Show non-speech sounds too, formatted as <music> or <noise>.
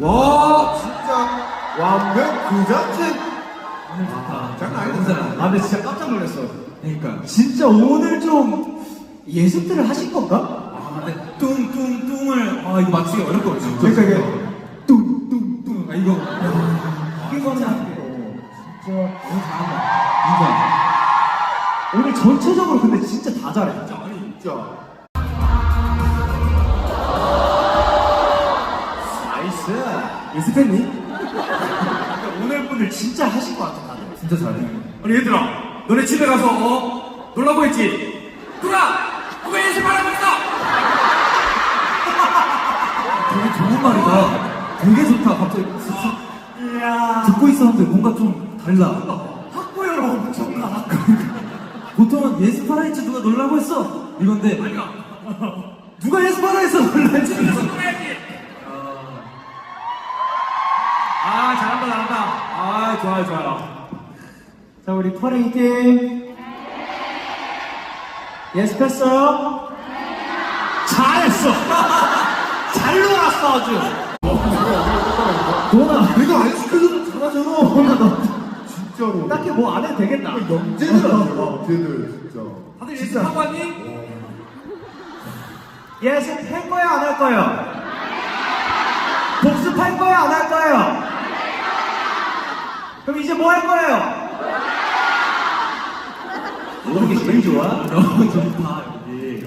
와 진짜 완벽 그 자체 아, 장난 아니잖아. 아 근데 진짜 깜짝 놀랐어. 그러니까 진짜 오늘 좀 예습들을 하실 건가? 아 근데 뚱뚱뚱을 아 이거 맞추기 어렵거든요. 그러니까 이게 뚱뚱뚱 아 이거 이거는 진짜 너무 잘한다. 인정. 오늘 전체적으로 근데 진짜 다 잘해. 진짜 아니 진짜. 그러니까 <laughs> 오늘 분들 진짜 하신 것 같아 다들. 진짜 잘해. 아니 얘들아 너네 집에 가서 어? 놀라고 했지? 누나 왜 연습하라고 했어? 되게 좋은 말이다. 되게 좋다. 갑자기 쓱 이야. 듣고 있었는데 뭔가 좀 달라. 학부열 엄청 가. 보통은 예습하라 했지 누가 놀라고 했어. 이건데 아니야 누가 예습하라 했어 놀라지. 놀아야지 아 잘한다 잘한다 아 좋아요 좋아요 자 우리 퍼레이 팀 예습했어요? 잘했어. <laughs> 잘 놀았어 아주. 도나 내가 안 시켜줘도 잘하잖아. 진짜로. 딱히 뭐 안 해도 되겠다. 영재들 아니야, 쟤들 진짜. 다들 진짜. 예습하고 왔니? 예습할 거야 안 할 거야? 복습할 거야 안 할 거예요? 그럼 이제 뭐 할 거예요? 이게 제일 좋아? 너무 좋다 여기.